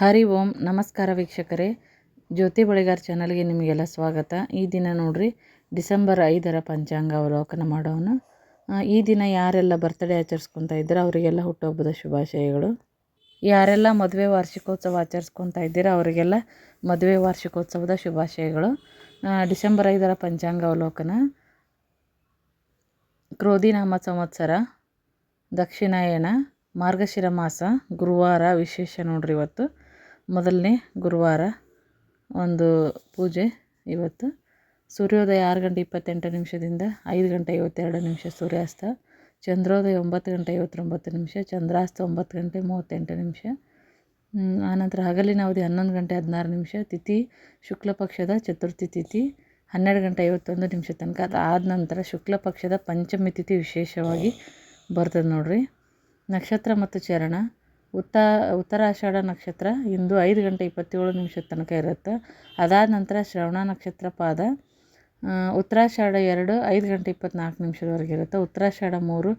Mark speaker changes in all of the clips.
Speaker 1: ಹರಿ ಓಂ, ನಮಸ್ಕಾರ ವೀಕ್ಷಕರೇ. ಜ್ಯೋತಿ ಬಳಿಗಾರ್ ಚಾನಲ್ಗೆ ನಿಮಗೆಲ್ಲ ಸ್ವಾಗತ. ಈ ದಿನ ನೋಡ್ರಿ, ಡಿಸೆಂಬರ್ ಐದರ ಪಂಚಾಂಗ ಅವಲೋಕನ ಮಾಡೋಣ ಈ ದಿನ ಯಾರೆಲ್ಲ ಬರ್ತ್ಡೇ ಆಚರಿಸ್ಕೊತಾ ಇದ್ದೀರಾ, ಅವರಿಗೆಲ್ಲ ಹುಟ್ಟುಹಬ್ಬದ ಶುಭಾಶಯಗಳು. ಯಾರೆಲ್ಲ ಮದುವೆ ವಾರ್ಷಿಕೋತ್ಸವ ಆಚರಿಸ್ಕೊತಾ ಇದ್ದೀರಾ, ಅವರಿಗೆಲ್ಲ ಮದುವೆ ವಾರ್ಷಿಕೋತ್ಸವದ ಶುಭಾಶಯಗಳು. ಡಿಸೆಂಬರ್ ಐದರ ಪಂಚಾಂಗ ಅವಲೋಕನ. ಕ್ರೋಧಿನಾಮ ಸಂವತ್ಸರ, ದಕ್ಷಿಣಾಯನ, ಮಾರ್ಗಶಿರ ಮಾಸ, ಗುರುವಾರ ವಿಶೇಷ ನೋಡ್ರಿ ಇವತ್ತು. ಮೊದಲನೇ ಗುರುವಾರ ಒಂದು ಪೂಜೆ ಇವತ್ತು. ಸೂರ್ಯೋದಯ ಆರು ಗಂಟೆ ಇಪ್ಪತ್ತೆಂಟು ನಿಮಿಷದಿಂದ ಐದು ಗಂಟೆ ಐವತ್ತೆರಡು ನಿಮಿಷ ಸೂರ್ಯಾಸ್ತ, ಚಂದ್ರೋದಯ ಒಂಬತ್ತು ಗಂಟೆ ಐವತ್ತೊಂಬತ್ತು ನಿಮಿಷ, ಚಂದ್ರಾಸ್ತ ಒಂಬತ್ತು ಗಂಟೆ ಮೂವತ್ತೆಂಟು ನಿಮಿಷ. ಆನಂತರ ಹಗಲಿನ ಅವಧಿ ಹನ್ನೊಂದು ಗಂಟೆ ಹದಿನಾರು ನಿಮಿಷ, ತಿಥಿ ಶುಕ್ಲ ಪಕ್ಷದ ಚತುರ್ಥಿ ತಿಥಿ ಹನ್ನೆರಡು ಗಂಟೆ ಐವತ್ತೊಂದು ನಿಮಿಷ ತನಕ. ಅದು ಆದ ನಂತರ ಶುಕ್ಲ ಪಕ್ಷದ ಪಂಚಮಿ ತಿಥಿ ವಿಶೇಷವಾಗಿ ಬರ್ತದೆ ನೋಡಿರಿ. ನಕ್ಷತ್ರ ಮತ್ತು ಚರಣ ಉತ್ತ, ಉತ್ತರಾಷಾಢ ನಕ್ಷತ್ರ ಇಂದು ಐದು ಗಂಟೆ ಇಪ್ಪತ್ತೇಳು ನಿಮಿಷದ ತನಕ ಇರುತ್ತೆ. ಅದಾದ ನಂತರ ಶ್ರವಣ ನಕ್ಷತ್ರ ಪಾದ ಉತ್ತರಾಷಾಢ ಎರಡು, ಐದು ಗಂಟೆ ಇಪ್ಪತ್ತ್ನಾಲ್ಕು ನಿಮಿಷದವರೆಗೆ ಇರುತ್ತೆ. ಉತ್ತರಾಷಾಢ ಮೂರು,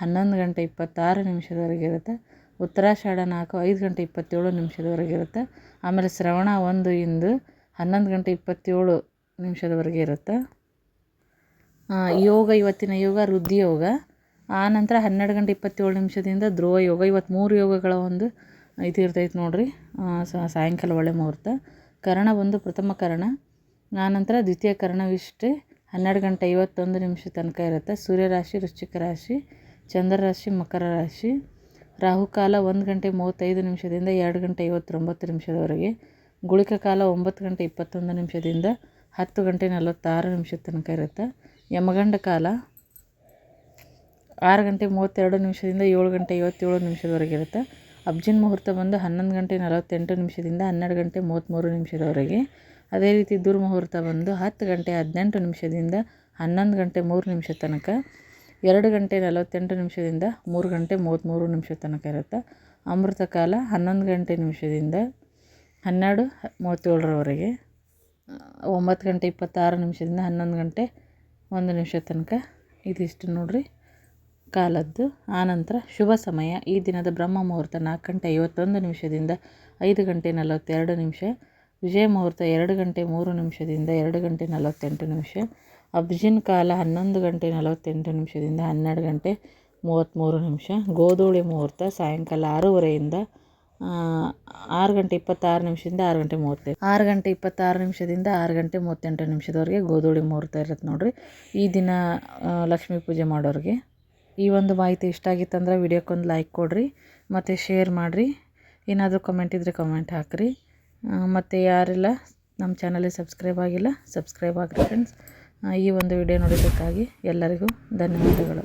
Speaker 1: ಹನ್ನೊಂದು ಗಂಟೆ ಇಪ್ಪತ್ತಾರು ನಿಮಿಷದವರೆಗೆ ಇರುತ್ತೆ. ಉತ್ತರಾಷಾಢ ನಾಲ್ಕು, ಐದು ಗಂಟೆ ಇಪ್ಪತ್ತೇಳು ನಿಮಿಷದವರೆಗೆ ಇರುತ್ತೆ. ಆಮೇಲೆ ಶ್ರವಣ ಒಂದು ಇಂದು, ಹನ್ನೊಂದು ಗಂಟೆ ಇಪ್ಪತ್ತೇಳು ನಿಮಿಷದವರೆಗೆ ಇರುತ್ತೆ. ಯೋಗ, ಇವತ್ತಿನ ಯೋಗ ವೃದ್ಧಿ ಯೋಗ ಆ ನಂತರ ಹನ್ನೆರಡು ಗಂಟೆ ಇಪ್ಪತ್ತೇಳು ನಿಮಿಷದಿಂದ ಧ್ರುವ ಯೋಗ. ಇವತ್ತು ಮೂರು ಯೋಗಗಳ ಒಂದು ಇದು ಇರ್ತೈತೆ ನೋಡಿರಿ ಸಾಯಂಕಾಲ ಒಳ್ಳೆ ಮುಹೂರ್ತ. ಕರಣ ಒಂದು ಪ್ರಥಮ ಕರಣ. ಆನಂತರ ದ್ವಿತೀಯ ಕರ್ಣವಿಷ್ಟೇ. ಹನ್ನೆರಡು ಗಂಟೆ ಐವತ್ತೊಂದು ನಿಮಿಷ ತನಕ ಇರುತ್ತೆ. ಸೂರ್ಯರಾಶಿ ವೃಶ್ಚಿಕ ರಾಶಿ ಚಂದ್ರರಾಶಿ ಮಕರ ರಾಶಿ. ರಾಹುಕಾಲ ಒಂದು ಗಂಟೆ ಮೂವತ್ತೈದು ನಿಮಿಷದಿಂದ ಎರಡು ಗಂಟೆ ಐವತ್ತೊಂಬತ್ತು ನಿಮಿಷದವರೆಗೆ. ಗುಳಿಕ ಕಾಲ ಒಂಬತ್ತು ಗಂಟೆ ಇಪ್ಪತ್ತೊಂದು ನಿಮಿಷದಿಂದ ಹತ್ತು ಗಂಟೆ ನಲವತ್ತಾರು ನಿಮಿಷದ ತನಕ ಇರುತ್ತೆ. ಯಮಗಂಡ ಕಾಲ ಆರು ಗಂಟೆ ಮೂವತ್ತೆರಡು ನಿಮಿಷದಿಂದ ಏಳು ಗಂಟೆ ಐವತ್ತೇಳು ನಿಮಿಷದವರೆಗೆ ಇರುತ್ತೆ. ಅಬ್ಜಿನ್ ಮುಹೂರ್ತ ಬಂದು ಹನ್ನೊಂದು ಗಂಟೆ ನಲವತ್ತೆಂಟು ನಿಮಿಷದಿಂದ ಹನ್ನೆರಡು ಗಂಟೆ ಮೂವತ್ತ್ಮೂರು ನಿಮಿಷದವರೆಗೆ. ಅದೇ ರೀತಿ ದುರ್ಮುಹೂರ್ತ ಬಂದು ಹತ್ತು ಗಂಟೆ ಹದಿನೆಂಟು ನಿಮಿಷದಿಂದ ಹನ್ನೊಂದು ಗಂಟೆ ಮೂರು ನಿಮಿಷ ತನಕ, ಎರಡು ಗಂಟೆ ನಲವತ್ತೆಂಟು ನಿಮಿಷದಿಂದ ಮೂರು ಗಂಟೆ ಮೂವತ್ತ್ಮೂರು ನಿಮಿಷ ತನಕ ಇರುತ್ತೆ. ಅಮೃತ ಕಾಲ ಹನ್ನೊಂದು ಗಂಟೆ ನಿಮಿಷದಿಂದ ಹನ್ನೆರಡು ಮೂವತ್ತೇಳರವರೆಗೆ, ಒಂಬತ್ತು ಗಂಟೆ ಇಪ್ಪತ್ತಾರು ನಿಮಿಷದಿಂದ ಹನ್ನೊಂದು ಗಂಟೆ ಒಂದು ನಿಮಿಷ ತನಕ. ಇದಿಷ್ಟು ನೋಡಿರಿ. ಕಾಲದ್ದು. ಆನಂತರ ಶುಭ ಸಮಯ. ಈ ದಿನದ ಬ್ರಹ್ಮ ಮುಹೂರ್ತ ನಾಲ್ಕು ಗಂಟೆ ಐವತ್ತೊಂದು ನಿಮಿಷದಿಂದ ಐದು ಗಂಟೆ ನಲವತ್ತೆರಡು ನಿಮಿಷ. ವಿಜಯ ಮುಹೂರ್ತ ಎರಡು ಗಂಟೆ ಮೂರು ನಿಮಿಷದಿಂದ ಎರಡು ಗಂಟೆ ನಲವತ್ತೆಂಟು ನಿಮಿಷ. ಅಬ್ಜಿನ್ ಕಾಲ ಹನ್ನೊಂದು ಗಂಟೆ ನಲವತ್ತೆಂಟು ನಿಮಿಷದಿಂದ ಹನ್ನೆರಡು ಗಂಟೆ ಮೂವತ್ತ್ಮೂರು ನಿಮಿಷ. ಗೋಧೂಳಿ ಮುಹೂರ್ತ ಸಾಯಂಕಾಲ ಆರೂವರೆಯಿಂದ ಆರು ಗಂಟೆ ಇಪ್ಪತ್ತಾರು ನಿಮಿಷದಿಂದ ಆರು ಗಂಟೆ ಮೂವತ್ತೈದು. ಆರು ಗಂಟೆ ಇಪ್ಪತ್ತಾರು ನಿಮಿಷದಿಂದ ಆರು ಗಂಟೆ ಮೂವತ್ತೆಂಟು ನಿಮಿಷದವರೆಗೆ ಗೋಧೂಳಿ ಮುಹೂರ್ತ ಇರುತ್ತೆ ನೋಡಿರಿ. ಈ ದಿನ ಲಕ್ಷ್ಮೀ ಪೂಜೆ ಮಾಡೋರಿಗೆ ಈ ಒಂದು ಮಾಹಿತಿ ಇಷ್ಟ ಆಗಿತ್ತಂದ್ರೆ ವಿಡಿಯೋಕ್ಕೊಂದು ಲೈಕ್ ಕೊಡಿರಿ, ಮತ್ತು ಶೇರ್ ಮಾಡಿರಿ. ಏನಾದರೂ ಕಮೆಂಟ್ ಇದ್ದರೆ ಕಮೆಂಟ್ ಹಾಕಿರಿ. ಮತ್ತು ಯಾರೆಲ್ಲ, ನಮ್ಮ ಚಾನಲಿಗೆ ಸಬ್ಸ್ಕ್ರೈಬ್ ಆಗಿಲ್ಲ ಸಬ್ಸ್ಕ್ರೈಬ್ ಆಗಿರಿ ಫ್ರೆಂಡ್ಸ್ ಈ ಒಂದು ವಿಡಿಯೋ ನೋಡೋದಕ್ಕಾಗಿ ಎಲ್ಲರಿಗೂ ಧನ್ಯವಾದಗಳು.